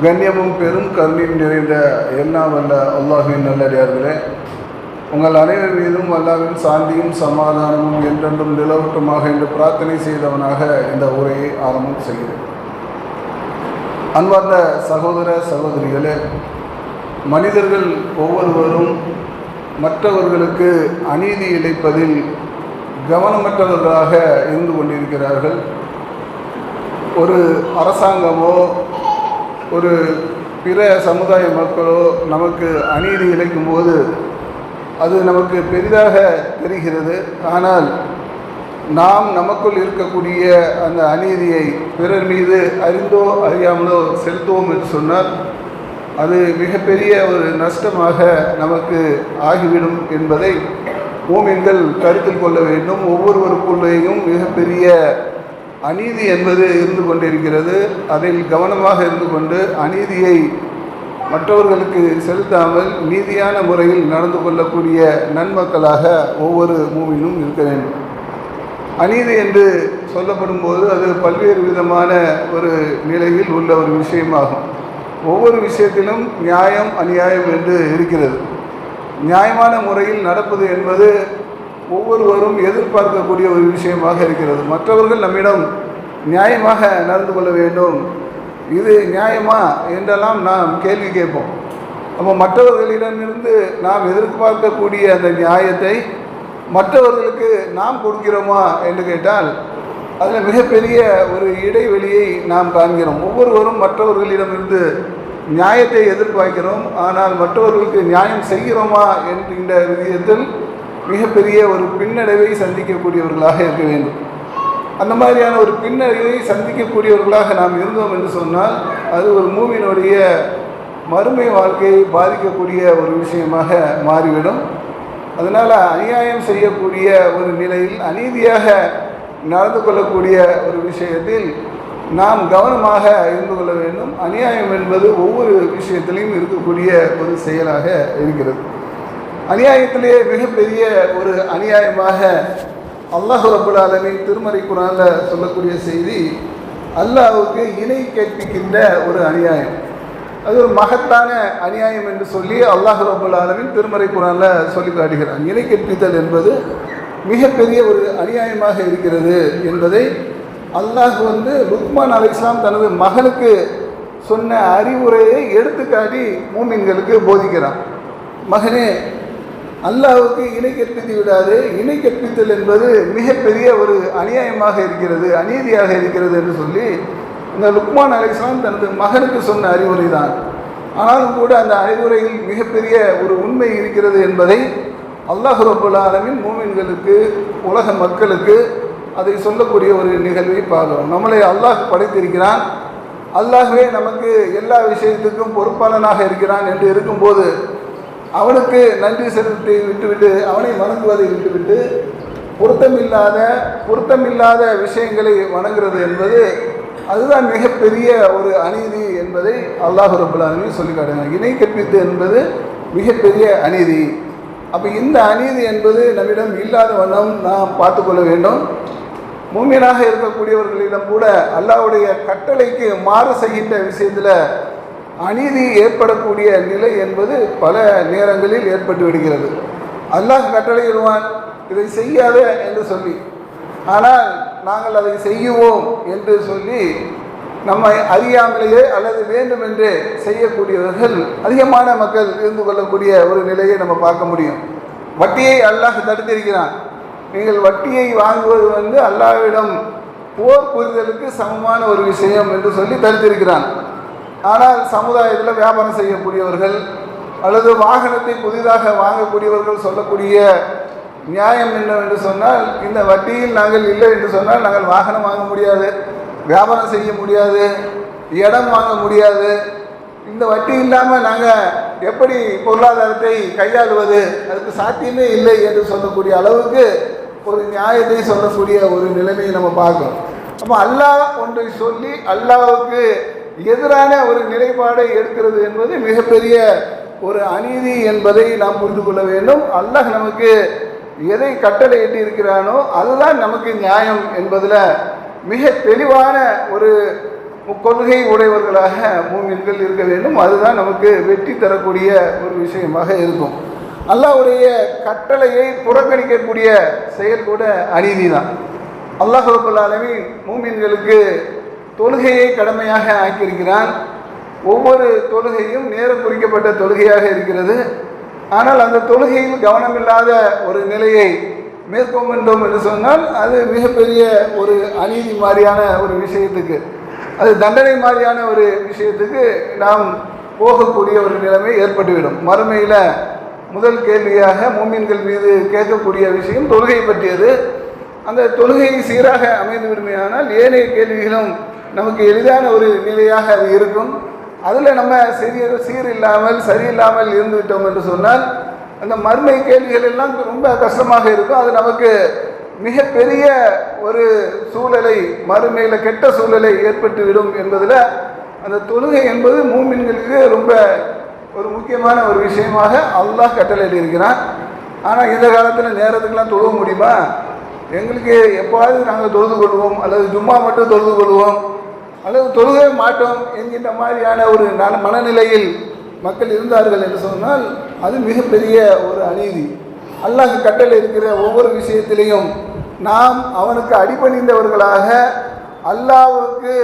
கண்ணியமும் பெரும் கருணையும் நிறைந்த எல்லாம் வல்ல அல்லாஹின் நல்லடியார்களே உங்கள் அனைவர் மீதும் அல்லாவின் சாந்தியும் சமாதானமும் என்றென்றும் நிலவட்டுமாக என்று பிரார்த்தனை செய்தவனாக இந்த உரையை ஆரம்பம் செய்கிறேன். அன்பார்ந்த சகோதர சகோதரிகளே மனிதர்கள் ஒவ்வொருவரும் மற்றவர்களுக்கு அநீதி இழைப்பதில் கவனமற்றவர்களாக இருந்து கொண்டிருக்கிறார்கள். ஒரு அரசாங்கமோ ஒரு பிற சமுதாய மக்களோ நமக்கு அநீதி இழைக்கும் போது அது நமக்கு பெரிதாக தெரிகிறது. ஆனால் நாம் நமக்குள் இருக்கக்கூடிய அந்த அநீதியை பிறர் மீது அறிந்தோ அறியாமலோ செலுத்துவோம் என்று சொன்னால் அது மிகப்பெரிய ஒரு நஷ்டமாக நமக்கு ஆகிவிடும் என்பதை ஓமியங்கள் கருத்தில் கொள்ள வேண்டும். ஒவ்வொருவருக்குள்ளேயும் மிகப்பெரிய அநீதி என்பது இருந்து கொண்டிருக்கிறது. அதில் கவனமாக இருந்து கொண்டு அநீதியை மற்றவர்களுக்கு செலுத்தாமல் நீதியான முறையில் நடந்து கொள்ளக்கூடிய நன்மக்களாக ஒவ்வொரு மூவிலும் இருக்க வேண்டும். அநீதி என்று சொல்லப்படும் போது அது பல்வேறு விதமான ஒரு நிலையில் உள்ள ஒரு விஷயமாகும். ஒவ்வொரு விஷயத்திலும் நியாயம் அநியாயம் என்று இருக்கிறது. நியாயமான முறையில் நடப்பது என்பது ஒவ்வொருவரும் எதிர்பார்க்கக்கூடிய ஒரு விஷயமாக இருக்கிறது. மற்றவர்கள் நம்மிடம் நியாயமாக நடந்து கொள்ள வேண்டும். இது நியாயமா என்றெல்லாம் நாம் கேள்வி கேட்போம். அப்போ மற்றவர்களிடமிருந்து நாம் எதிர்பார்க்கக்கூடிய அந்த நியாயத்தை மற்றவர்களுக்கு நாம் கொடுக்கிறோமா என்று கேட்டால் அதில் மிகப்பெரிய ஒரு இடைவெளியை நாம் காண்கிறோம். ஒவ்வொருவரும் மற்றவர்களிடமிருந்து நியாயத்தை எதிர்பார்க்கிறோம். ஆனால் மற்றவர்களுக்கு நியாயம் செய்கிறோமா என்கின்ற விதத்தில் மிகப்பெரிய ஒரு பின்னடைவை சந்திக்கக்கூடியவர்களாக இருக்க வேண்டும். அந்த மாதிரியான ஒரு பின்னடைவை சந்திக்கக்கூடியவர்களாக நாம் இருந்தோம் என்று சொன்னால் அது ஒரு மூவினுடைய மறுமை வாழ்க்கையை பாதிக்கக்கூடிய ஒரு விஷயமாக மாறிவிடும். அதனால் அநியாயம் செய்யக்கூடிய ஒரு நிலையில் அநீதியாக நடந்து கொள்ளக்கூடிய ஒரு விஷயத்தில் நாம் கவனமாக இருந்து கொள்ள வேண்டும். அநியாயம் என்பது ஒவ்வொரு விஷயத்திலையும் இருக்கக்கூடிய ஒரு செயலாக இருக்கிறது. அநியாயத்திலேயே மிகப்பெரிய ஒரு அநியாயமாக அல்லாஹு ரபுல் ஆலமின் திருமறை குரானில் சொல்லக்கூடிய செய்தி அல்லாஹுக்கு இணை கேட்பிக்கின்ற ஒரு அநியாயம். அது ஒரு மகத்தான அநியாயம் என்று சொல்லி அல்லாஹு ரபுல் ஆலமின் திருமறை குரானில் சொல்லி காட்டுகிறான். இணை கேட்பித்தல் என்பது மிகப்பெரிய ஒரு அநியாயமாக இருக்கிறது என்பதை அல்லாஹ் வந்து லுக்மான் அலி இஸ்லாம் தனது மகனுக்கு சொன்ன அறிவுரையை எடுத்துக்காட்டி மூமின்களுக்கு போதிக்கிறான். மகனே அல்லாவுக்கு இணை கற்பித்து விடாது. இணை கற்பித்தல் என்பது மிகப்பெரிய ஒரு அநியாயமாக இருக்கிறது அநீதியாக இருக்கிறது என்று சொல்லி இந்த லுக்மான் அலிஸ்லாம் தனது மகனுக்கு சொன்ன அறிவுரை தான் ஆனாலும் கூட அந்த அறிவுரையில் மிகப்பெரிய ஒரு உண்மை இருக்கிறது என்பதை அல்லாஹு ரபுல் ஆலமின் மூமின்களுக்கு உலக மக்களுக்கு அதை சொல்லக்கூடிய ஒரு நிகழ்வை பார்க்கிறோம். நம்மளை அல்லாஹ் படைத்திருக்கிறான். அல்லாஹ்வே நமக்கு எல்லா விஷயத்துக்கும் பொறுப்பாளனாக இருக்கிறான் என்று இருக்கும்போது அவனுக்கு நன்றி செலுத்தி விட்டுவிட்டு அவனை வணங்குவதை விட்டுவிட்டு பொருத்தமில்லாத பொருத்தமில்லாத விஷயங்களை வணங்குறது என்பது அதுதான் மிகப்பெரிய ஒரு அநீதி என்பதை அல்லாஹு ரபுல்லாலுமே சொல்லி காட்டுங்க இணை கற்பித்து என்பது மிகப்பெரிய அநீதி. அப்போ இந்த அநீதி என்பது நம்மிடம் இல்லாத வண்ணம் நாம் பார்த்துக்கொள்ள வேண்டும். மூமியனாக இருக்கக்கூடியவர்களிடம் கூட அல்லாவுடைய கட்டளைக்கு மாறு செய்கின்ற விஷயத்தில் அநீதி ஏற்படக்கூடிய நிலை என்பது பல நேரங்களில் ஏற்பட்டு விடுகிறது. அல்லாஹ் கட்டளையிடுவான் இதை செய்யாத என்று சொல்லி. ஆனால் நாங்கள் அதை செய்யுவோம் என்று சொல்லி நம்மை அறியாமலேயே அல்லது வேண்டுமென்றே செய்யக்கூடியவர்கள் அதிகமான மக்கள் இருந்து கொள்ளக்கூடிய ஒரு நிலையை நம்ம பார்க்க முடியும். வட்டியை அல்லாஹ் தடுத்திருக்கிறான். நீங்கள் வட்டியை வாங்குவது வந்து அல்லாவிடம் போர் புரிதலுக்கு சமமான ஒரு விஷயம் என்று சொல்லி தடுத்திருக்கிறான். ஆனால் சமுதாயத்தில் வியாபாரம் செய்யக்கூடியவர்கள் அல்லது வாகனத்தை புதிதாக வாங்கக்கூடியவர்கள் சொல்லக்கூடிய நியாயம் என்னவென்று சொன்னால் இந்த வட்டியில் நாங்கள் இல்லை என்று சொன்னால் நாங்கள் வாகனம் வாங்க முடியாது வியாபாரம் செய்ய முடியாது இடம் வாங்க முடியாது. இந்த வட்டி இல்லாமல் நாங்கள் எப்படி பொருளாதாரத்தை கையாளுவது? அதுக்கு சாத்தியமே இல்லை என்று சொல்லக்கூடிய அளவுக்கு ஒரு நியாயத்தை சொல்லக்கூடிய ஒரு நிலைமையை நம்ம பார்க்கணும். அப்போ அல்லாஹ் ஒன்றை சொல்லி அல்லாவுக்கு எதிரான ஒரு நிலைப்பாடை எடுக்கிறது என்பது மிகப்பெரிய ஒரு அநீதி என்பதை நாம் புரிந்து கொள்ள வேண்டும். அல்லாஹ் நமக்கு எதை கட்டளை எட்டி இருக்கிறானோ அதுதான் நமக்கு நியாயம் என்பதில் மிக தெளிவான ஒரு கொள்கை உடையவர்களாக மூமின்கள் இருக்க வேண்டும். அதுதான் நமக்கு வெற்றி தரக்கூடிய ஒரு விஷயமாக இருக்கும். அல்லாஹுடைய கட்டளையை புறக்கணிக்கக்கூடிய செயல் கூட அநீதி தான். அல்லாஹ் ரபுல்லாலமி மூமின்களுக்கு தொழுகையை கடமையாக ஆக்கியிருக்கிறான் ஒவ்வொரு தொழுகையும் நேரம் குறிக்கப்பட்ட தொழுகையாக இருக்கிறது. ஆனால் அந்த தொழுகையில் கவனமில்லாத ஒரு நிலையை மேற்கொண்டோம் என்று சொன்னால் அது மிகப்பெரிய ஒரு அநீதி மாதிரியான ஒரு விஷயத்துக்கு அது தண்டனை மாதிரியான ஒரு விஷயத்துக்கு நாம் போகக்கூடிய ஒரு நிலைமை ஏற்பட்டுவிடும். மறுமையில் முதல் கேள்வியாக மூமின்கள் மீது கேட்கக்கூடிய விஷயம் தொழுகை பற்றியது. அந்த தொழுகை சீராக அமைந்து விடுமையானால் ஏனைய கேள்விகளும் நமக்கு எளிதான ஒரு நிலையாக அது இருக்கும். அதில் நம்ம சரி சீர் இல்லாமல் சரியில்லாமல் இருந்து விட்டோம் என்று சொன்னால் அந்த மர்மை கேள்விகள் எல்லாம் ரொம்ப கஷ்டமாக இருக்கும். அது நமக்கு மிகப்பெரிய ஒரு சூழலை மறுமையில் கெட்ட சூழலை ஏற்பட்டு விடும் என்பதில் அந்த தொழுகை என்பது மூமின்களுக்கு ரொம்ப ஒரு முக்கியமான ஒரு விஷயமாக அல்லாஹ் கட்டளை இருக்கிறான். ஆனால் இந்த காலத்தில் நேரத்துக்கெல்லாம் தொழுவ முடியுமா? எங்களுக்கு எப்போவாவது நாங்கள் தொழுது கொள்வோம் அல்லது ஜும்மா மட்டும் தொழுது கொள்வோம். அல்லது தொழுகவே மாட்டோம் என்கின்ற மாதிரியான ஒரு நல மனநிலையில் மக்கள் இருந்தார்கள் என்று சொன்னால் அது மிகப்பெரிய ஒரு அநீதி. அல்லாஹ் கட்டளை இருக்கிற ஒவ்வொரு விஷயத்திலையும் நாம் அவனுக்கு அடிபணிந்தவர்களாக அல்லாவுக்கு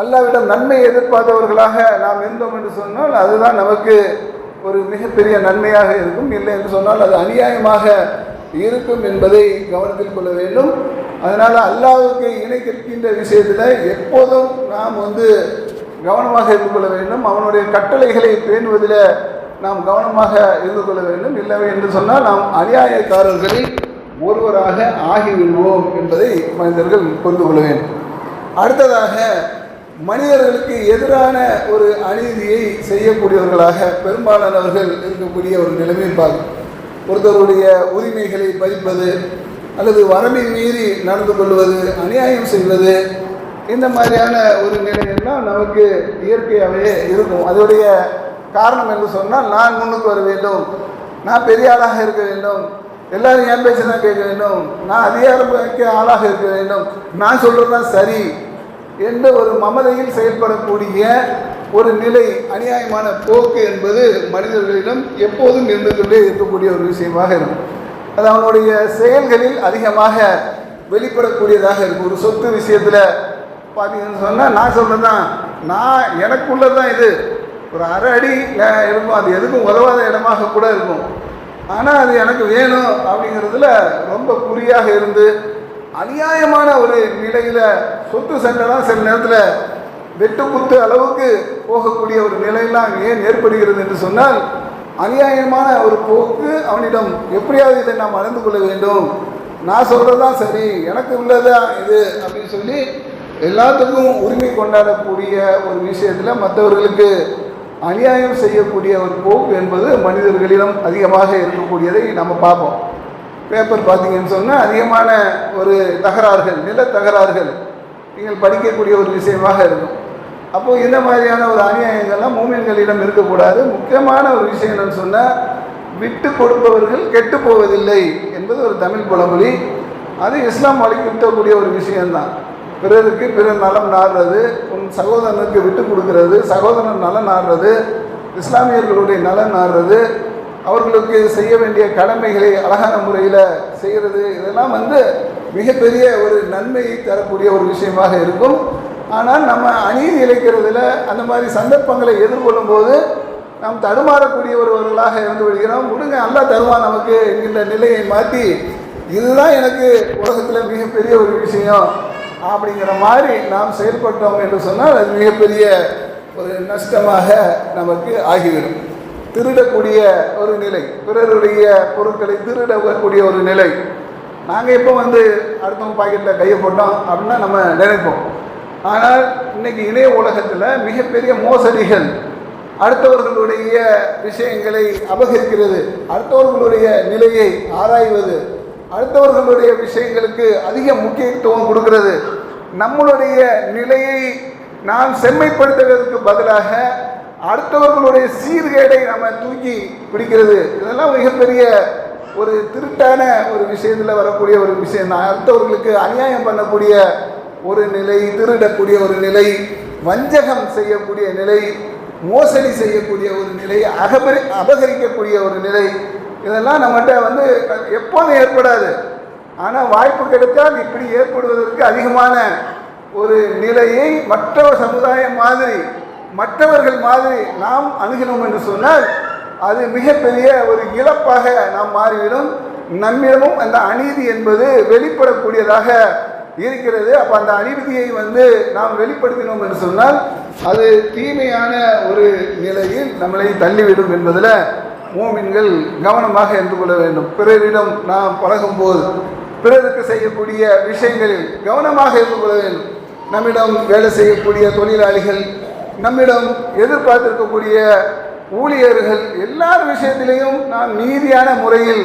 அல்லாவிடம் நன்மை எதிர்பார்த்தவர்களாக நாம் இருந்தோம் என்று சொன்னால் அதுதான் நமக்கு ஒரு மிகப்பெரிய நன்மையாக இருக்கும். இல்லை என்று சொன்னால் அது அநியாயமாக இருக்கும் என்பதை கவனத்தில் கொள்ள வேண்டும். அதனால் அல்லாவுக்கு இணைக்கின்ற விஷயத்தில் எப்போதும் நாம் வந்து கவனமாக இருந்து கொள்ள வேண்டும். அவனுடைய கட்டளைகளை பேணுவதில் நாம் கவனமாக இருந்து கொள்ள வேண்டும். இல்லை என்று சொன்னால் நாம் அநியாயக்காரர்களில் ஒருவராக ஆகிவிடுவோம் என்பதை மனிதர்கள் புரிந்து கொள்ள வேண்டும். அடுத்ததாக மனிதர்களுக்கு எதிரான ஒரு அநீதியை செய்யக்கூடியவர்களாக பெரும்பாலானவர்கள் இருக்கக்கூடிய ஒரு நிலைமையை பார்க்கும் ஒருத்தருடைய உரிமைகளை பறிப்பது அல்லது வரம்பை மீறி நடந்து கொள்வது அநியாயம் செய்வது இந்த மாதிரியான ஒரு நிலையெல்லாம் நமக்கு இயற்கையாகவே இருக்கும். அதோடைய காரணம் என்று சொன்னால் நான் முன்னுக்கு வர வேண்டும். நான் பெரிய ஆளாக இருக்க வேண்டும். எல்லாரும் என் பேச்சு தான் கேட்க வேண்டும். நான் அதிகாரம் ஆளாக இருக்க வேண்டும். நான் சொல்கிறது தான் சரி என்ற ஒரு மமதையில் செயல்படக்கூடிய ஒரு நிலை அநியாயமான போக்கு என்பது மனிதர்களிடம் எப்போதும் நின்று கொண்டே இருக்கக்கூடிய ஒரு விஷயமாக இருக்கும். அது அவனுடைய செயல்களில் அதிகமாக வெளிப்படக்கூடியதாக இருக்கும். ஒரு சொத்து விஷயத்தில் பார்த்தீங்கன்னு சொன்னால் நான் சொல்கிறது தான் நான் எனக்குள்ளே தான் இது. ஒரு அரை அடி இருக்கும். அது எதுக்கும் உதவாத இடமாக கூட இருக்கும். ஆனால் அது எனக்கு வேணும் அப்படிங்கிறதுல ரொம்ப குறியாக இருந்து அநியாயமான ஒரு நிலையில் சொத்து சண்டைலாம் சில நேரத்தில் வெட்டு குத்து அளவுக்கு போகக்கூடிய ஒரு நிலையெல்லாம் ஏன் ஏற்படுகிறது என்று சொன்னால் அநியாயமான ஒரு போக்கு அவனிடம் எப்படியாவது இதை நாம் அறிந்து கொள்ள வேண்டும். நான் சொல்கிறது தான் சரி எனக்கு உள்ளதான் இது அப்படின்னு சொல்லி எல்லாத்துக்கும் உரிமை கொண்டாடக்கூடிய ஒரு விஷயத்தில் மற்றவர்களுக்கு அநியாயம் செய்யக்கூடிய ஒரு போக்கு என்பது மனிதர்களிடம் அதிகமாக இருக்கக்கூடியதை நம்ம பார்ப்போம். பேப்பர் பார்த்தீங்கன்னு சொன்னால் அதிகமான ஒரு தகராறுகள் நில தகராறுகள் நீங்கள் படிக்கக்கூடிய ஒரு விஷயமாக இருக்கும். அப்போது இந்த மாதிரியான ஒரு அநியாயங்கள்லாம் மூமின்களிடம் இருக்கக்கூடாது. முக்கியமான ஒரு விஷயம் என்னன்னு சொன்னால் விட்டு கொடுப்பவர்கள் கெட்டு போவதில்லை என்பது ஒரு தமிழ் பழமொழி. அது இஸ்லாம் வலியுறுத்தக்கூடிய ஒரு விஷயம்தான். பிறருக்கு பிறர் நலம் நாடுறது உன் சகோதரனுக்கு விட்டு கொடுக்கறது சகோதரன் நலன் நாடுறது இஸ்லாமியர்களுடைய நலன் நாடுறது அவர்களுக்கு செய்ய வேண்டிய கடமைகளை அழகான முறையில் செய்கிறது இதெல்லாம் வந்து மிகப்பெரிய ஒரு நன்மையை தரக்கூடிய ஒரு விஷயமாக இருக்கும். ஆனால் நம்ம அநீதி இழைக்கிறதுல அந்த மாதிரி சந்தர்ப்பங்களை எதிர்கொள்ளும் போது நாம் தடுமாறக்கூடிய ஒருவர்களாக இருந்து விடுகிறோம். விடுங்க நல்லா தருவான் நமக்கு என்கின்ற நிலையை மாற்றி இதுதான் எனக்கு உலகத்தில் மிகப்பெரிய ஒரு விஷயம் அப்படிங்கிற மாதிரி நாம் செயல்பட்டோம் என்று சொன்னால் அது மிகப்பெரிய ஒரு நஷ்டமாக நமக்கு ஆகிவிடும். திருடக்கூடிய ஒரு நிலை பிறருடைய பொருட்களை திருடக்கூடிய ஒரு நிலை. நாங்கள் எப்போ வந்து அடுத்தவங்க பாக்கெட்டில் கையை போட்டோம் அப்படின்னா நம்ம நினைப்போம். ஆனால் இன்னைக்கு இணைய உலகத்தில் மிகப்பெரிய மோசடிகள் அடுத்தவர்களுடைய விஷயங்களை அபகரிக்கிறது அடுத்தவர்களுடைய நிலையை ஆராய்வது அடுத்தவர்களுடைய விஷயங்களுக்கு அதிக முக்கியத்துவம் கொடுக்கிறது. நம்மளுடைய நிலையை நாம் செம்மைப்படுத்துவதற்கு பதிலாக அடுத்தவர்களுடைய சீர்கேடை நம்ம தூக்கி பிடிக்கிறது. இதெல்லாம் மிகப்பெரிய ஒரு திருட்டான ஒரு விஷயத்தில் வரக்கூடிய ஒரு விஷயம் தான் அடுத்தவர்களுக்கு அநியாயம் பண்ணக்கூடிய ஒரு நிலை திருடக்கூடிய ஒரு நிலை வஞ்சகம் செய்யக்கூடிய நிலை மோசடி செய்யக்கூடிய ஒரு நிலை அகபரி அபகரிக்கக்கூடிய ஒரு நிலை இதெல்லாம் நம்மகிட்ட வந்து எப்போதும் ஏற்படாது. ஆனால் வாய்ப்பு கிடைத்தால் இப்படி ஏற்படுவதற்கு அதிகமான ஒரு நிலையை மற்ற சமுதாயம் மாதிரி மற்றவர்கள் மாதிரி நாம் அணுகினோம் என்று சொன்னால் அது மிகப்பெரிய ஒரு இழப்பாக நாம் மாறிவிடும். நம்மிடமும் அந்த அநீதி என்பது வெளிப்படக்கூடியதாக இருக்கிறது. அப்போ அந்த அநீதியை வந்து நாம் வெளிப்படுத்தினோம் என்று சொன்னால் அது தீமையான ஒரு நிலையில் நம்மளை தள்ளிவிடும் என்பதில் மூமின்கள் கவனமாக இருந்து கொள்ள வேண்டும். பிறரிடம் நாம் பழகும்போது பிறருக்கு செய்யக்கூடிய விஷயங்களில் கவனமாக இருந்து கொள்ள வேண்டும். நம்மிடம் வேலை செய்யக்கூடிய தொழிலாளிகள் நம்மிடம் எதிர்பார்த்திருக்கக்கூடிய ஊழியர்கள் எல்லார் விஷயத்திலையும் நாம் நீதியான முறையில்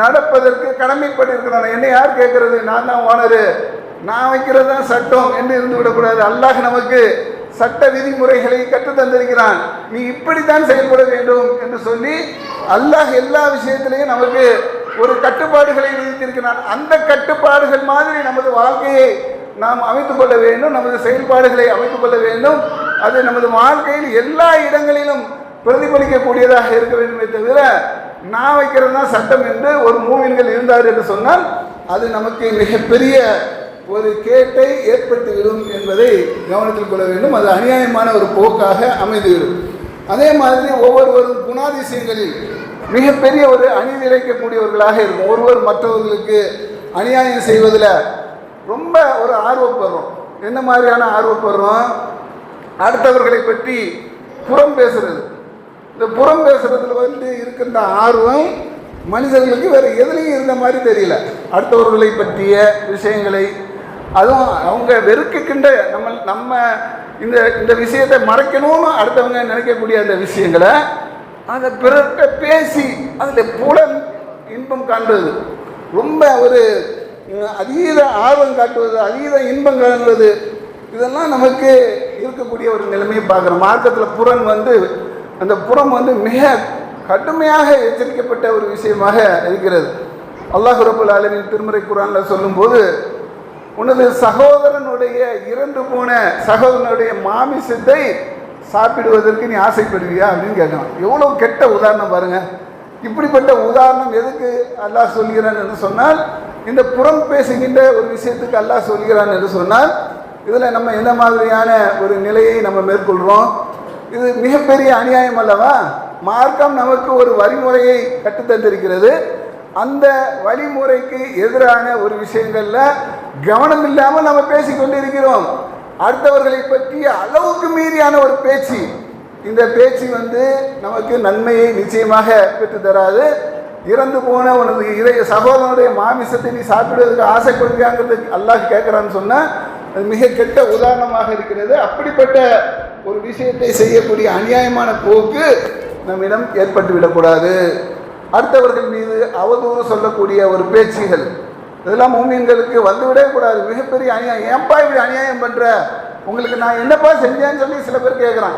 நடப்பதற்கு கடமைப்பட்டிருக்கிறோம் என்னை யார் கேட்கறது? நான் தான் ஓனரு. நான் வைக்கிறது தான் சட்டம் என்று இருந்து விடக்கூடாது அல்லாஹ் நமக்கு சட்ட விதிமுறைகளை கற்றுத் தந்திருக்கிறான். நீ இப்படித்தான் செயல்பட வேண்டும் என்று சொல்லி அல்லாஹ் எல்லா விஷயத்திலையும் நமக்கு ஒரு கட்டுப்பாடுகளை விதித்திருக்கிறான். அந்த கட்டுப்பாடுகள் மாதிரி நமது வாழ்க்கையை நாம் அமைத்துக் கொள்ள வேண்டும். நமது செயல்பாடுகளை அமைத்துக் கொள்ள வேண்டும். அது நமது வாழ்க்கையில் எல்லா இடங்களிலும் பிரதிபலிக்கக்கூடியதாக இருக்க வேண்டுமே தவிர நான் வைக்கிறது தான் சட்டம் என்று ஒரு மூவின்கள் இருந்தார் என்று சொன்னால் அது நமக்கு மிகப்பெரிய ஒரு கேட்டை ஏற்படுத்திவிடும் என்பதை கவனத்தில் கொள்ள வேண்டும். அது அநியாயமான ஒரு போக்காக அமைந்துவிடும். அதே மாதிரி ஒவ்வொருவரும் குணாதிசயங்களில் மிகப்பெரிய ஒரு அநீதி இழைக்கக்கூடியவர்களாக இருக்கும். ஒருவர் மற்றவர்களுக்கு அநியாயம் செய்வதில் ரொம்ப ஒரு ஆர்வப்படுறோம். என்ன மாதிரியான ஆர்வப்படுறோம்? அடுத்தவர்களை பற்றி புறம் பேசுறது. இந்த புறம் பேசுறதுல வந்து இருக்கின்ற ஆர்வம் மனிதர்களுக்கு வேறு எதுலேயும் இருந்த மாதிரி தெரியல. அடுத்தவர்களை பற்றிய விஷயங்களை அதுவும் அவங்க வெறுக்கின்ற நம்ம நம்ம இந்த இந்த விஷயத்தை மறைக்கணும்னு அடுத்தவங்க நினைக்கக்கூடிய அந்த விஷயங்களை அதை பிறர்கிட்ட பேசி அதில் புலன் இன்பம் காண்பது. ரொம்ப ஒரு அதீத ஆர்வம் காட்டுவது அதீத இன்பம் காண்பது. இதெல்லாம் நமக்கு இருக்கக்கூடிய ஒரு நிலைமையை பார்க்குறோம். மார்க்கத்தில் புறன் வந்து அந்த புறம் வந்து மிக கடுமையாக எச்சரிக்கப்பட்ட ஒரு விஷயமாக இருக்கிறது. அல்லாஹ் ரபுல் ஆலமின் திருமறை குரானில் சொல்லும்போது உனது சகோதரனுடைய இறந்து போன சகோதரனுடைய மாமிசத்தை சாப்பிடுவதற்கு நீ ஆசைப்படுவியா அப்படின்னு கேட்கலாம் எவ்வளோ கெட்ட உதாரணம் பாருங்க. இப்படிப்பட்ட உதாரணம் எதுக்கு அல்லாஹ் சொல்கிறான் என்று சொன்னால் இந்த புறம் பேசுகின்ற ஒரு விஷயத்துக்கு அல்லாஹ் சொல்கிறான் என்று சொன்னால் இதில் நம்ம என்ன மாதிரியான ஒரு நிலையை நம்ம மேற்கொள்கிறோம் இது மிகப்பெரிய அநியாயம் அல்லவா? மார்க்கம் நமக்கு ஒரு வழிமுறையை கற்றுத்தந்திருக்கிறது. அந்த வழிமுறைக்கு எதிரான ஒரு விஷயங்களில் கவனம் இல்லாமல் நம்ம பேசிக்கொண்டிருக்கிறோம். அடுத்தவர்களை பற்றி அளவுக்கு மீறியான ஒரு பேச்சு. இந்த பேச்சு வந்து நமக்கு நன்மையை நிச்சயமாக பெற்று தராது. இறந்து போன உனது இதய சகோதரனுடைய மாமிசத்தை நீ சாப்பிடுவதற்கு ஆசைப்படுறியாங்கிறது அல்லாஹ் கேட்குறான்னு சொன்னால் அது மிக கெட்ட உதாரணமாக இருக்கிறது. அப்படிப்பட்ட ஒரு விஷயத்தை செய்யக்கூடிய அநியாயமான போக்கு நம்மிடம் ஏற்பட்டு விடக்கூடாது அடுத்தவர்கள் மீது அவதூறு சொல்லக்கூடிய ஒரு பேச்சுகள். இதெல்லாம் மூமியன்களுக்கு வந்துவிடவே கூடாது. மிகப்பெரிய அநியாயம். ஏன்பா இப்படி அநியாயம் பண்ணுற உங்களுக்கு நான் என்னப்பா செஞ்சேன்னு சொல்லி சில பேர் கேட்குறான்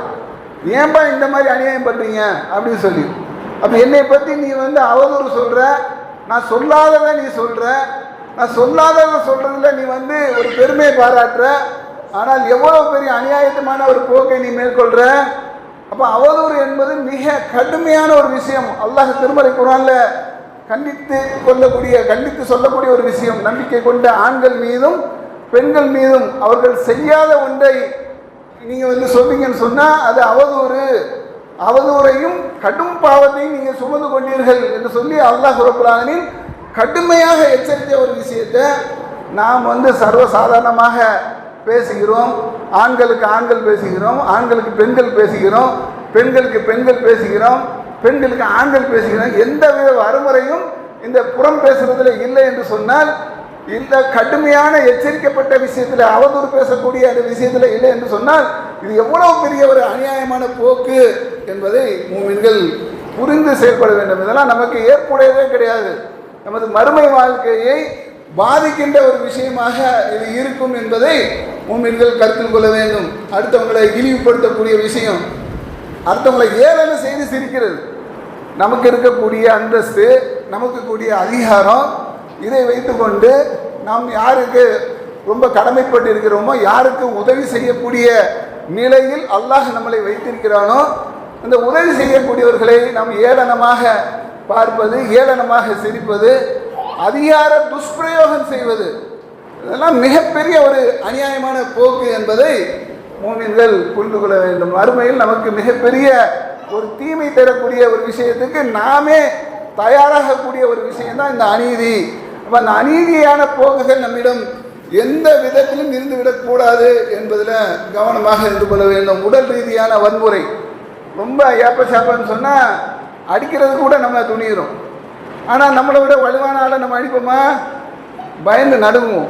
ஏன்பா இந்த மாதிரி அநியாயம் பண்ணுறீங்க அப்படின்னு சொல்லி. அப்போ என்னை பற்றி நீ வந்து அவதூறு சொல்கிற நான் சொல்லாததை நீ சொல்கிற நான் சொல்லாததை சொல்கிறதுல நீ வந்து ஒரு பெருமையை பாராட்டுற? ஆனால் எவ்வளோ பெரிய அநியாயத்தமான ஒரு போக்கை நீ மேற்கொள்கிற அப்போ அவதூறு என்பது மிக கடுமையான ஒரு விஷயம். அல்லாஹ் திருமலை குரான்ல கண்டித்து கொள்ளக்கூடிய கண்டித்து சொல்லக்கூடிய ஒரு விஷயம். நம்பிக்கை கொண்ட ஆண்கள் மீதும் பெண்கள் மீதும் அவர்கள் செய்யாத ஒன்றை நீங்கள் வந்து சொன்னீங்கன்னு சொன்னால் அது அவதூறு. அவதூறையும் கடும் பாவத்தையும் நீங்கள் சுமந்து கொண்டீர்கள் என்று சொல்லி அல்லாஹ் குரப்புலானின் கடுமையாக எச்சரித்த ஒரு விஷயத்தை நாம் வந்து சர்வசாதாரணமாக பேசுகிறோம் ஆண்களுக்கு ஆண்கள் பேசுகிறோம் ஆண்களுக்கு பெண்கள் பேசுகிறோம் பெண்களுக்கு பெண்கள் பேசுகிறோம் பெண்களுக்கு ஆண்கள் பேசுகிறோம் எந்த வித வறுமுறையும் இந்த புறம் பேசுறதுல இல்லை என்று சொன்னால் இந்த கடுமையான எச்சரிக்கப்பட்ட விஷயத்தில் அவதூறு பேசக்கூடிய அந்த விஷயத்தில் இல்லை என்று சொன்னால் இது எவ்வளவு பெரிய ஒரு அநியாயமான போக்கு என்பதை மூமின்கள் புரிந்து செயல்பட வேண்டும். இதெல்லாம் நமக்கு ஏற்புடையதே கிடையாது. நமது மறுமை வாழ்க்கையை பாதிக்கின்ற ஒரு விஷயமாக இது இருக்கும் என்பதை மூமின்கள் கருத்தில் கொள்ள வேண்டும். அடுத்தவங்களை இழிவுபடுத்தக்கூடிய விஷயம். அடுத்தவங்களை ஏளன செய்து சிரிக்கிறது. நமக்கு இருக்கக்கூடிய அந்தஸ்து நமக்கு கூடிய அதிகாரம் இதை வைத்துக்கொண்டு நாம் யாருக்கு ரொம்ப கடமைப்பட்டு இருக்கிறோமோ யாருக்கு உதவி செய்யக்கூடிய நிலையில் அல்லாஹ் நம்மளை வைத்திருக்கிறானோ அந்த உதவி செய்யக்கூடியவர்களை நாம் ஏளனமாக பார்ப்பது ஏளனமாக சிரிப்பது அதிகார துஷ்பிரயோகம் செய்வது. இதெல்லாம் மிகப்பெரிய ஒரு அநியாயமான போக்கு என்பதை மூமின்கள் புரிந்து கொள்ள வேண்டும். அருமையில் நமக்கு மிகப்பெரிய ஒரு தீமை தரக்கூடிய ஒரு விஷயத்துக்கு நாமே தயாராகக்கூடிய ஒரு விஷயம்தான் இந்த அநீதி. அப்போ அந்த அநீதியான போக்குகள் நம்மிடம் எந்த விதத்திலும் இருந்துவிடக்கூடாது என்பதில் கவனமாக இருந்து கொள்ள வேண்டும். உடல் ரீதியான வன்முறை. ரொம்ப ஏப்ப சாப்பன்னு சொன்னால் அடிக்கிறது கூட நம்ம துணிகிறோம் ஆனால் நம்மளை விட வலுவான ஆளை நம்ம அடிப்போமா பயந்து நடுவோம்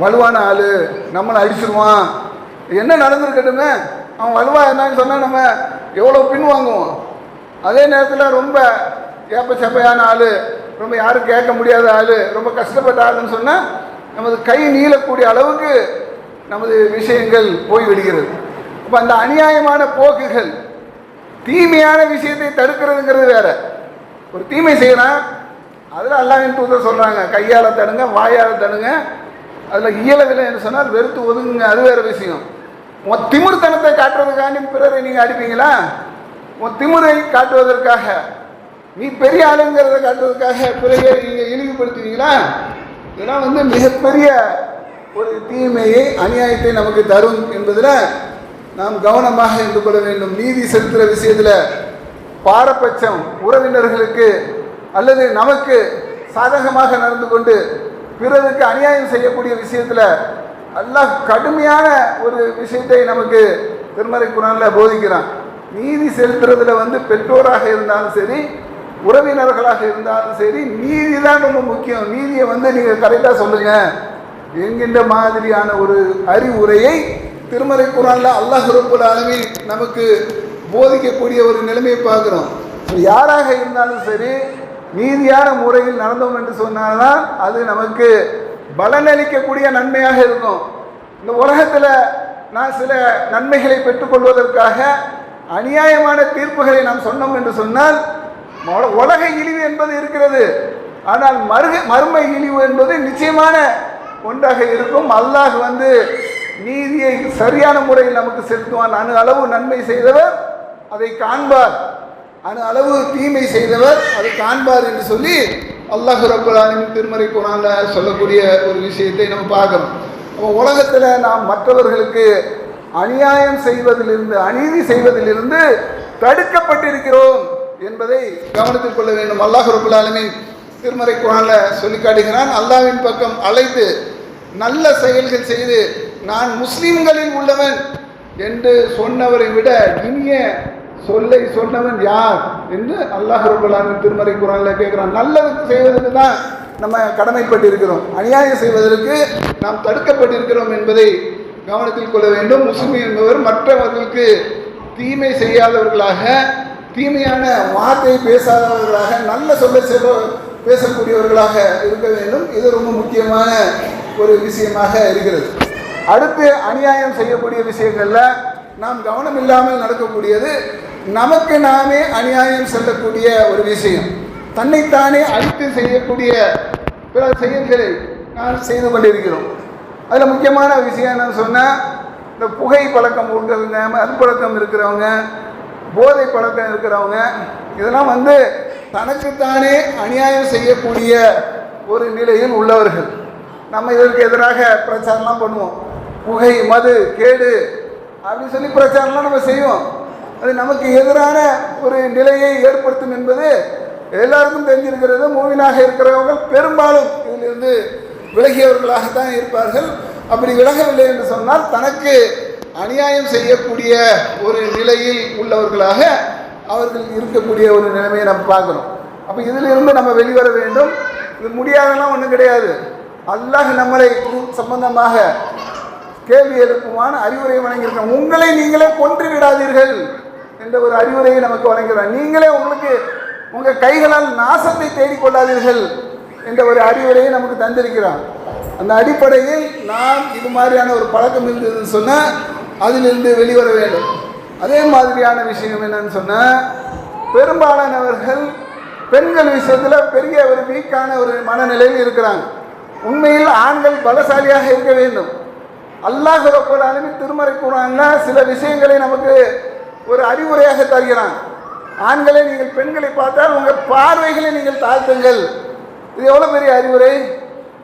வலுவான ஆள் நம்மளை அடிச்சிருவான் என்ன நடந்திருக்கட்டுமே அவன் வலுவாக என்னன்னு சொன்னால் நம்ம எவ்வளோ பின்வாங்குவோம் அதே நேரத்தில் ரொம்ப ஏப்ப செப்பையான ஆள் ரொம்ப யாரும் கேட்க முடியாத ஆள் ரொம்ப கஷ்டப்பட்ட ஆளுன்னு சொன்னால் நமது கை நீளக்கூடிய அளவுக்கு நமது விஷயங்கள் போய்விடுகிறது அப்போ அந்த அநியாயமான போக்குகள் தீமையான விஷயத்தை தடுக்கிறதுங்கிறது வேறு. ஒரு தீமை செய்கிறான் அதில் அல்லாவின் தூதர் சொல்கிறாங்க கையால் தடுங்க வாயால் தடுங்க. அதில் இயலவில்லை என்று சொன்னால் வெறுத்து ஒதுங்குங்க அது வேறு விஷயம். உன் திமிர்த்தனத்தை காட்டுறதுக்காண்டி பிறரை நீங்கள் அடிப்பீங்களா? உன் திமிரை காட்டுவதற்காக நீ பெரிய ஆளுங்கிறத காட்டுவதற்காக பிறையை நீங்கள் இழிவுபடுத்துவீங்களா? இதெல்லாம் வந்து மிகப்பெரிய ஒரு தீமையை அநியாயத்தை நமக்கு தரும் என்பதில் நாம் கவனமாக இருந்து கொள்ள வேண்டும். நீதி செலுத்துகிற விஷயத்தில் பாரபட்சம் உறவினர்களுக்கு அல்லது நமக்கு சாதகமாக நடந்து கொண்டு பிறருக்கு அநியாயம் செய்யக்கூடிய விஷயத்தில் அல்லாஹ் கடுமையான ஒரு விஷயத்தை நமக்கு திருமறை குரானில் போதிக்கிறான். நீதி செலுத்துறதுல வந்து பெற்றோராக இருந்தாலும் சரி உறவினர்களாக இருந்தாலும் சரி நீதி தான் ரொம்ப முக்கியம். நீதியை வந்து நீங்கள் கரெக்டாக சொல்லுங்கள் என்கின்ற மாதிரியான ஒரு அறிவுரையை திருமறை குரானில் அல்லாஹ் ரப்புல் ஆலமீன் நமக்கு போதிக்கக்கூடிய ஒரு நிலைமையை பார்க்குறோம். யாராக இருந்தாலும் சரி நீதியான முறையில் நடந்தோம் என்று சொன்னால்தான் அது நமக்கு பலனளிக்கக்கூடிய நன்மையாக இருக்கும். இந்த உலகத்தில் நான் சில நன்மைகளை பெற்றுக்கொள்வதற்காக அநியாயமான தீர்ப்புகளை நாம் சொன்னோம் என்று சொன்னால் உலக இழிவு என்பது இருக்கிறது. ஆனால் மருக மறுமை இழிவு என்பது நிச்சயமான ஒன்றாக இருக்கும். அல்லாஹ் வந்து நீதியை சரியான முறையில் நமக்கு செலுத்துவான். அணு அளவு நன்மை செய்தவர் அதை காண்பார். அணு அளவு தீமை செய்தவர் அதை காண்பார் என்று சொல்லி அல்லாஹு ரப்பல் திருமறை குரான்ல சொல்லக்கூடிய ஒரு விஷயத்தை நம்ம பார்க்கணும். நம்ம உலகத்தில் நாம் மற்றவர்களுக்கு அநியாயம் செய்வதிலிருந்து அநீதி செய்வதிலிருந்து தடுக்கப்பட்டிருக்கிறோம் என்பதை கவனத்தில் கொள்ள வேண்டும். அல்லாஹ் ரப்பல் திருமறை குரான்ல சொல்லி காட்டுகிறான் அல்லாவின் பக்கம் அழைத்து நல்ல செயல்கள் செய்து நான் முஸ்லீம்களில் உள்ளவன் என்று சொன்னவரை விட இனிய சொல்லை சொன்னவன் யார் என்று அல்லாஹ் ரப்பல் திருமறை குரானில் கேட்குறான். நல்லதுக்கு செய்வதற்கு தான் நம்ம கடமைப்பட்டிருக்கிறோம். அநியாயம் செய்வதற்கு நாம் தடுக்கப்பட்டிருக்கிறோம் என்பதை கவனத்தில் கொள்ள வேண்டும். முஸ்லிம் என்பவர் மற்றவர்களுக்கு தீமை செய்யாதவர்களாக தீமையான வார்த்தை பேசாதவர்களாக நல்ல சொல்ல செல்வ பேசக்கூடியவர்களாக இருக்க வேண்டும். இது ரொம்ப முக்கியமான ஒரு விஷயமாக இருக்கிறது. அடுத்து அநியாயம் செய்யக்கூடிய விஷயங்களில் நாம் கவனம் இல்லாமல் நடக்கக்கூடியது நமக்கு நாமே அநியாயம் செல்லக்கூடிய ஒரு விஷயம். தன்னைத்தானே அழித்து செய்யக்கூடிய பிற செயல்களை நாம் செய்து கொண்டிருக்கிறோம். அதில் முக்கியமான விஷயம் என்னன்னு சொன்னால் இந்த புகை பழக்கம் உள்ளவங்க மது பழக்கம் இருக்கிறவங்க போதை பழக்கம் இருக்கிறவங்க இதெல்லாம் வந்து தனக்குத்தானே அநியாயம் செய்யக்கூடிய ஒரு நிலையில் உள்ளவர்கள். நம்ம இதற்கு எதிராக பிரச்சாரம்லாம் பண்ணுவோம். புகை மது கேடு அப்படின்னு சொல்லி பிரச்சாரம்லாம் நம்ம செய்வோம். அது நமக்கு எதிரான ஒரு நிலையை ஏற்படுத்தும் என்பது எல்லாருக்கும் தெரிஞ்சிருக்கிறது. மூவினாக இருக்கிறவங்க பெரும்பாலும் இதிலிருந்து விலகியவர்களாகத்தான் இருப்பார்கள். அப்படி விலகவில்லை என்று சொன்னால் தனக்கு அநியாயம் செய்யக்கூடிய ஒரு நிலையில் உள்ளவர்களாக அவர்கள் இருக்கக்கூடிய ஒரு நிலைமையை நம்ம பார்க்கணும். அப்போ இதிலிருந்து நம்ம வெளிவர வேண்டும். இது முடியாதெல்லாம் ஒன்றும் கிடையாது. அல்லாஹ் நம்மளை சம்பந்தமாக கேள்வி எழுப்புமான அறிவுரை வழங்கியிருக்கேன் உங்களை நீங்களே கொன்று விடாதீர்கள் என்ற ஒரு அறிவுரையை நமக்கு வழங்குகிறார் நீங்களே உங்களுக்கு உங்கள் கைகளால் நாசத்தை தேடிக்கொள்ளாதீர்கள் என்ற ஒரு அறிவுரையை நமக்கு தந்திருக்கிறான் அந்த அடிப்படையில் நாம் இது மாதிரியான ஒரு பழக்கம் இருந்ததுன்னு சொன்னால் அதிலிருந்து வெளிவர வேண்டும். அதே மாதிரியான விஷயம் என்னன்னு சொன்னால் பெரும்பாலானவர்கள் பெண்கள் விஷயத்தில் பெரிய ஒரு வீக்கான ஒரு மனநிலையில் இருக்கிறாங்க. உண்மையில் ஆண்கள் பலசாலியாக இருக்க வேண்டும். அல்லாஹ் ரப்பல் ஆலமீன் திருமறை குரான்ல சில விஷயங்களை நமக்கு ஒரு அறிவுரையாக தருகிறான். ஆண்களை நீங்கள் பெண்களை பார்த்தால் உங்கள் பார்வைகளை நீங்கள் தாழ்த்துங்கள். இது எவ்வளோ பெரிய அறிவுரை?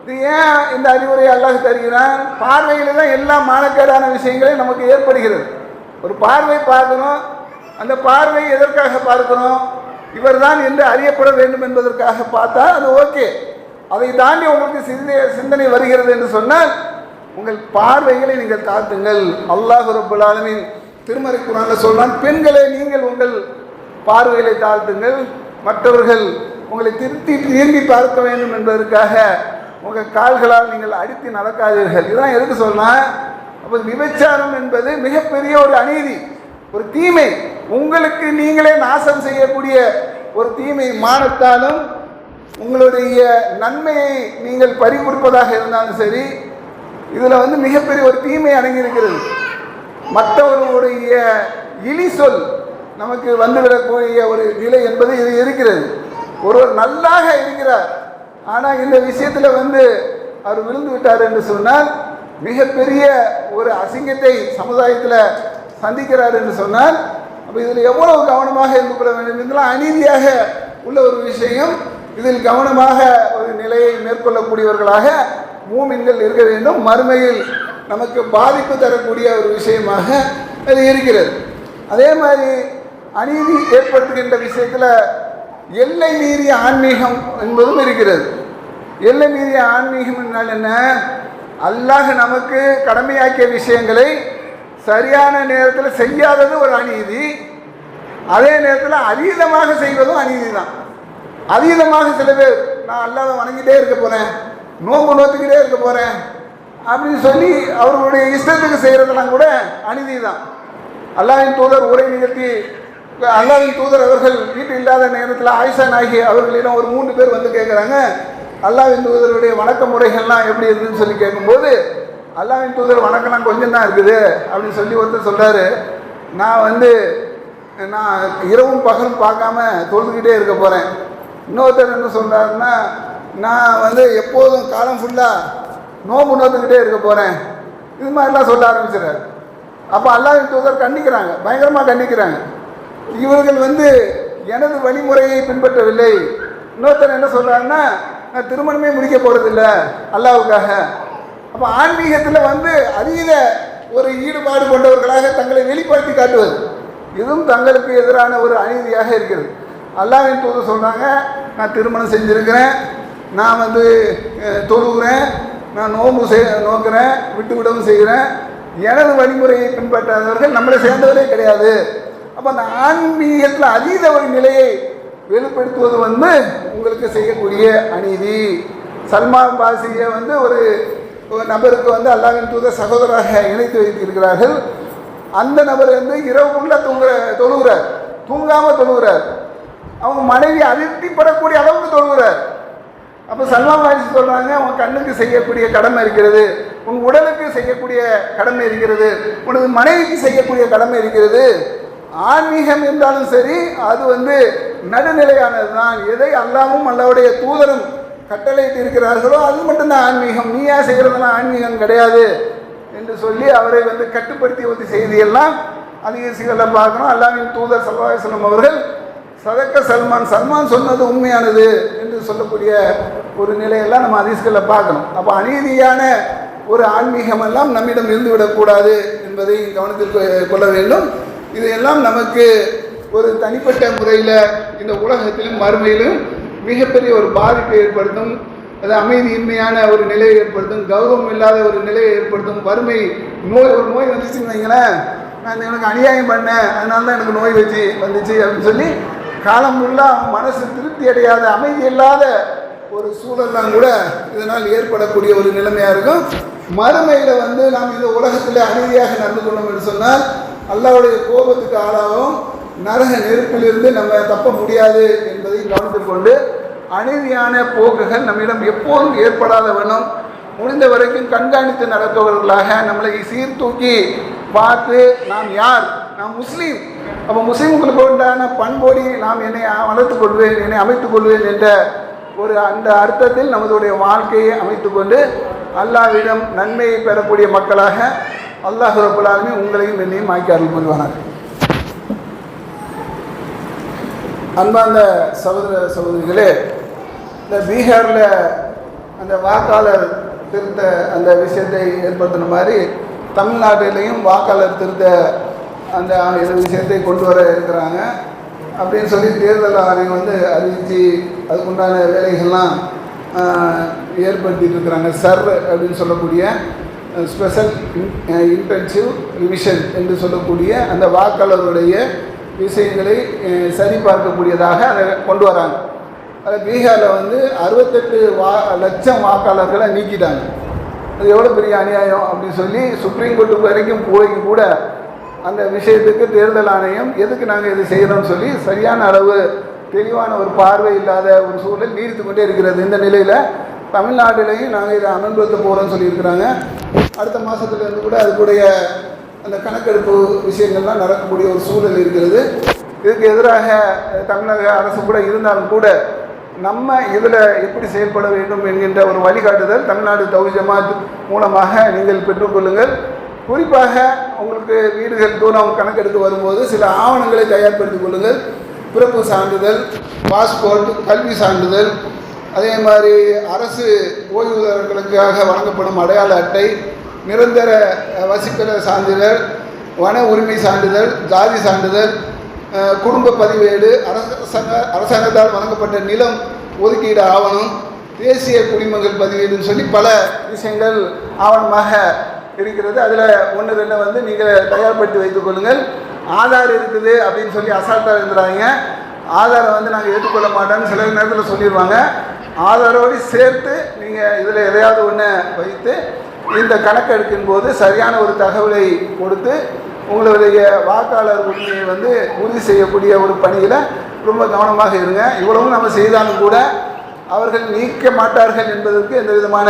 இது ஏன் இந்த அறிவுரையை அல்லாஹ் தருகிறான்? பார்வையில் தான் எல்லா மானக்கேடான விஷயங்களையும் நமக்கு ஏற்படுகிறது. ஒரு பார்வை பார்க்கணும். அந்த பார்வை எதற்காக பார்க்கணும் இவர்தான் என்று அறியப்பட வேண்டும் என்பதற்காக பார்த்தா அது ஓகே. அதை தாண்டி உங்களுக்கு சிந்தனை சிந்தனை வருகிறது என்று சொன்னால் உங்கள் பார்வைகளை நீங்கள் தாழ்த்துங்கள். அல்லாஹ் ரப்பல் திருமறை குரான்ல சொல்றான் பெண்களை நீங்கள் உங்கள் பார்வைகளை தாழ்த்துங்கள். மற்றவர்கள் உங்களை திருத்தி திரும்பி பார்க்க வேண்டும் என்பதற்காக உங்கள் கால்களால் நீங்கள் அடித்து நடக்காதீர்கள். இதுதான் எதுக்கு சொன்னால் அப்போ விபச்சாரம் என்பது மிகப்பெரிய ஒரு அநீதி ஒரு தீமை. உங்களுக்கு நீங்களே நாசம் செய்யக்கூடிய ஒரு தீமை மானத்தாலும் உங்களுடைய நன்மையை நீங்கள் பறிகொடுப்பதாக இருந்தாலும் சரி இதில் வந்து மிகப்பெரிய ஒரு தீமை அடங்கியிருக்கிறது. மற்றவர்களுடைய இழி சொல் நமக்கு வந்துவிடக்கூடிய ஒரு நிலை என்பது இது இருக்கிறது. ஒருவர் நல்லாக இருக்கிறார் ஆனால் இந்த விஷயத்தில் வந்து அவர் விழுந்து விட்டார் என்று சொன்னால் மிகப்பெரிய ஒரு அசிங்கத்தை சமுதாயத்தில் சந்திக்கிறார் என்று சொன்னால் அப்போ இதில் எவ்வளவு கவனமாக இருந்துகொள்ள வேண்டும் இதெல்லாம் அநீதியாக உள்ள ஒரு விஷயம் இதில் கவனமாக ஒரு நிலையை மேற்கொள்ளக்கூடியவர்களாக மூமின்கள் இருக்க வேண்டும். மறுமையில் நமக்கு பாதிப்பு தரக்கூடிய ஒரு விஷயமாக அது இருக்கிறது. அதே மாதிரி அநீதி ஏற்படுத்துகின்ற விஷயத்தில் எல்லை மீறிய ஆன்மீகம் என்பதும் இருக்கிறது. எல்லை மீறிய ஆன்மீகம் என்றால் என்ன? அல்லாஹ் நமக்கு கடமையாக்கிய விஷயங்களை சரியான நேரத்தில் செய்யாதது ஒரு அநீதி. அதே நேரத்தில் அதீதமாக செய்வதும் அநீதி தான். அதீதமாக சில பேர் நான் அல்லாத வணங்கிட்டே இருக்க போகிறேன் நோம்பு நோத்துக்கிட்டே இருக்க போகிறேன் அப்படின்னு சொல்லி அவர்களுடைய இஷ்டத்துக்கு செய்கிறதெல்லாம் கூட அநீதி தான் அல்லாவின் தூதர் உரை நிகழ்த்தி அல்லாவின் தூதர் அவர்கள் வீட்டு இல்லாத நேரத்தில் ஆயிஷா நாயகி அவர்களிடம் ஒரு மூன்று பேர் வந்து கேட்குறாங்க அல்லாவின் தூதருடைய வணக்க முறைகள்லாம் எப்படி இருக்குதுன்னு சொல்லி கேட்கும்போது அல்லாவின் தூதர் வணக்கம்லாம் கொஞ்சம் தான் இருக்குது அப்படின்னு சொல்லி ஒருத்தர் சொல்கிறாரு நான் வந்து நான் இரவும் பகலும் பார்க்காம தொழுதுகிட்டே இருக்க போகிறேன் இன்னொருத்தர் என்ன சொல்கிறாருன்னா நான் வந்து எப்போதும் காலம் ஃபுல்லாக நோம்பு நோத்துக்கிட்டே இருக்க போகிறேன் இது மாதிரிலாம் சொல்ல ஆரம்பிச்சிடுறாரு. அப்போ அல்லாஹ் தூதர் கண்டிக்கிறாங்க. பயங்கரமாக கண்டிக்கிறாங்க. இவர்கள் வந்து எனது வழிமுறையை பின்பற்றவில்லை. இன்னொருத்தர் என்ன சொல்கிறாருன்னா நான் திருமணமே முடிக்க போகிறதில்ல அல்லாவுக்காக. அப்போ ஆன்மீகத்தில் வந்து அதீத ஒரு ஈடுபாடு கொண்டவர்களாக தங்களை வெளிப்படுத்தி காட்டுவது. இதுவும் தங்களுக்கு எதிரான ஒரு அநீதியாக இருக்கிறது. அல்லாவின் தூதர் சொல்கிறாங்க நான் திருமணம் செஞ்சுருக்கிறேன். நான் வந்து தொழுகிறேன் நான் நோம்பு செய் நோக்கிறேன் விட்டு விடவும் செய்கிறேன். எனது வழிமுறையை பின்பற்றாதவர்கள் நம்மளை சேர்ந்தவரே கிடையாது. அப்போ அந்த ஆன்மீகத்தில் அதீத ஒரு நிலையை வெளிப்படுத்துவது வந்து உங்களுக்கு செய்யக்கூடிய அநீதி. சல்மான் பாசியை வந்து ஒரு நபருக்கு வந்து அல்லாவின் தூத சகோதராக இணைத்து வைத்திருக்கிறார்கள். அந்த நபர் வந்து இரவு உள்ள தூங்குற தொழுகிறார். தூங்காமல் தொழுகிறார். அவங்க மனைவி அதிருப்திப்படக்கூடிய அளவுக்கு தொழுகிறார். அப்போ சல்மான் வாரிசு சொல்கிறாங்க உன் கண்ணுக்கு செய்யக்கூடிய கடமை இருக்கிறது உன் உடலுக்கு செய்யக்கூடிய கடமை இருக்கிறது உனது மனைவிக்கு செய்யக்கூடிய கடமை இருக்கிறது. ஆன்மீகம் இருந்தாலும் சரி அது வந்து நடுநிலையானது தான் எதை அல்லாவும் அல்லாவுடைய தூதரும் கட்டளையிட்டு இருக்கிறார்களோ அது மட்டும்தான் ஆன்மீகம். நீயா செய்கிறதுலாம் ஆன்மீகம் கிடையாது என்று சொல்லி அவரை வந்து கட்டுப்படுத்தி வந்து செய்தியெல்லாம் அதிகசிகளில் பார்க்கணும். அல்லாவின் தூதர் சல்லாஹலம் அவர்கள் சதக்க சல்மான் சல்மான் சொன்னது உண்மையானது என்று சொல்லக்கூடிய ஒரு நிலையெல்லாம் நம்ம அதிசகளில் பார்க்கணும். அப்போ அநீதியான ஒரு ஆன்மீகமெல்லாம் நம்மிடம் இருந்து விடக்கூடாது என்பதை கவனத்தில் கொள்ள வேண்டும். இதையெல்லாம் நமக்கு ஒரு தனிப்பட்ட முறையில் இந்த உலகத்திலும் மறுமையிலும் மிகப்பெரிய ஒரு பாதிப்பை ஏற்படுத்தும் அது அமைதியின்மையான ஒரு நிலையை ஏற்படுத்தும் கௌரவம் இல்லாத ஒரு நிலையை ஏற்படுத்தும் வறுமை நோய் ஒரு நோய் வந்துச்சுன்னு வைங்களேன் நான் எனக்கு அநியாயம் பண்ணேன் அதனால தான் எனக்கு நோய் வச்சு வந்துச்சு அப்படின்னு சொல்லி காலம் ஃபுல்லாக மனசு திருப்தி அடையாத அமைதி இல்லாத ஒரு சூழல்லாம் கூட இதனால் ஏற்படக்கூடிய ஒரு நிலைமையாக இருக்கும். மறுமையில் வந்து நாம் இந்த உலகத்தில் அமைதியாக நடந்து கொள்ளணும் என்று சொன்னால் அல்லாவுடைய கோபத்துக்கு ஆளாகவும் நரக நெருப்பிலிருந்து நம்ம தப்ப முடியாது என்பதை கவனித்து கொண்டு அநீதியான போக்குகள் நம்மிடம் எப்போதும் ஏற்படாத வண்ணம் முடிந்த வரைக்கும் கண்காணித்து நடப்பவர்களாக நம்மளை சீர்தூக்கி பார்த்து நாம் யார்? நான் முஸ்லீம். அப்போ முஸ்லீம்களுக்கு உண்டான பண்போடி நாம் என்னை வளர்த்துக் கொள்வேன் என்னை அமைத்துக் கொள்வேன் என்ற ஒரு அந்த அர்த்தத்தில் நமதுடைய வாழ்க்கையை அமைத்துக்கொண்டு அல்லாவிடம் நன்மையை பெறக்கூடிய மக்களாக அல்லாஹ் ரபுல்லாலுமே உங்களையும் என்னையும் ஆக்கி அருள் புரிவானார் அன்பார்ந்த சகோதர சகோதரிகளே இந்த பீகாரில் அந்த வாக்காளர் திருத்த அந்த விஷயத்தை ஏற்படுத்தின மாதிரி தமிழ்நாட்டிலையும் வாக்காளர் திருத்த அந்த இது விஷயத்தை கொண்டு வர இருக்கிறாங்க. அப்படின்னு சொல்லி தேர்தல் ஆணையம் வந்து அறிவித்து அதுக்குண்டான வேலைகள்லாம் ஏற்படுத்திட்டு இருக்கிறாங்க. சர் அப்படின்னு சொல்லக்கூடிய ஸ்பெஷல் இன்டென்சிவ் ரிவிஷன் என்று சொல்லக்கூடிய அந்த வாக்காளருடைய விஷயங்களை சரிபார்க்கக்கூடியதாக அதை கொண்டு வராங்க. அதில் பீகாரில் வந்து அறுபத்தெட்டு வா லட்சம் வாக்காளர்களை நீக்கிட்டாங்க. அது எவ்வளோ பெரிய அநியாயம் அப்படின்னு சொல்லி சுப்ரீம் கோர்ட்டு வரைக்கும் போய் கூட அந்த விஷயத்துக்கு தேர்தல் ஆணையம் எதுக்கு நாங்கள் இது செய்கிறோம்னு சொல்லி சரியான அளவு தெளிவான ஒரு பார்வை இல்லாத ஒரு சூழல் நீடித்து கொண்டே இருக்கிறது. இந்த நிலையில் தமிழ்நாட்டிலையும் நாங்கள் இதை அமல்படுத்த போகிறோம்னு சொல்லியிருக்கிறாங்க. அடுத்த மாதத்துலேருந்து கூட அதுக்குடைய அந்த கணக்கெடுப்பு விஷயங்கள்லாம் நடக்கக்கூடிய ஒரு சூழல் இருக்கிறது. இதுக்கு எதிராக தமிழக அரசு கூட இருந்தாலும் கூட நம்ம இதில் எப்படி செயல்பட வேண்டும் என்கின்ற ஒரு வழிகாட்டுதல் தமிழ்நாடு தௌஜமாத் மூலமாக நீங்கள் பெற்றுக்கொள்ளுங்கள். குறிப்பாக உங்களுக்கு வீடுகள் தூரம் கணக்கெடுக்க வரும்போது சில ஆவணங்களை தயார்படுத்திக் கொள்ளுங்கள். பிறப்பு சான்றிதழ் பாஸ்போர்ட் கல்வி சான்றிதழ் அதே மாதிரி அரசு ஓய்வூதியர்களுக்காக வழங்கப்படும் அடையாள அட்டை நிரந்தர வசிப்பிட சான்றிதழ் வன உரிமை சான்றிதழ் ஜாதி சான்றிதழ் குடும்ப பதிவேடு அரசாங்க அரசாங்கத்தால் வழங்கப்பட்ட நிலம் ஒதுக்கீடு ஆவணம் தேசிய குடிமகள் பதிவேடுன்னு சொல்லி பல விஷயங்கள் ஆவணமாக இருக்கிறது. அதில் ஒன்று ரெண்டு வந்து நீங்கள் தயார்படுத்தி வைத்துக் கொள்ளுங்கள். ஆதார் இருக்குது அப்படின்னு சொல்லி அசால்ட்டாக இருந்துறாங்க ஆதாரை வந்து நாங்கள் ஏற்றுக்கொள்ள மாட்டோம்னு சில நேரத்தில் சொல்லிடுவாங்க ஆதாரோடு சேர்த்து நீங்கள் இதில் எதையாவது ஒன்று வைத்து இந்த கணக்கெடுக்கின் போது சரியான ஒரு தகவலை கொடுத்து உங்களுடைய வாக்காளர் உரிமையை வந்து உறுதி செய்யக்கூடிய ஒரு பணியில் ரொம்ப கவனமாக இருங்க. இவ்வளவும் நம்ம செய்தாலும் கூட அவர்கள் நீக்க மாட்டார்கள் என்பதற்கு எந்த விதமான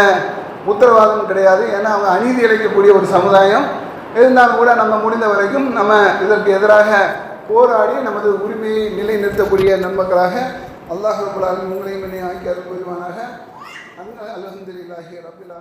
உத்தரவாதம் கிடையாது. ஏன்னா அவங்க அநீதி இழைக்கக்கூடிய ஒரு சமுதாயம். இருந்தாலும் கூட நம்ம முடிந்த வரைக்கும் நம்ம இதற்கு எதிராக போராடி நமது உரிமையை நிலைநிறுத்தக்கூடிய நண்பர்களாக அல்லாஹ் ரபுல் உங்களையும் என்னை ஆக்கி அருள் புரிவானாக. அல்ஹம்துலில்லாஹி ரபில்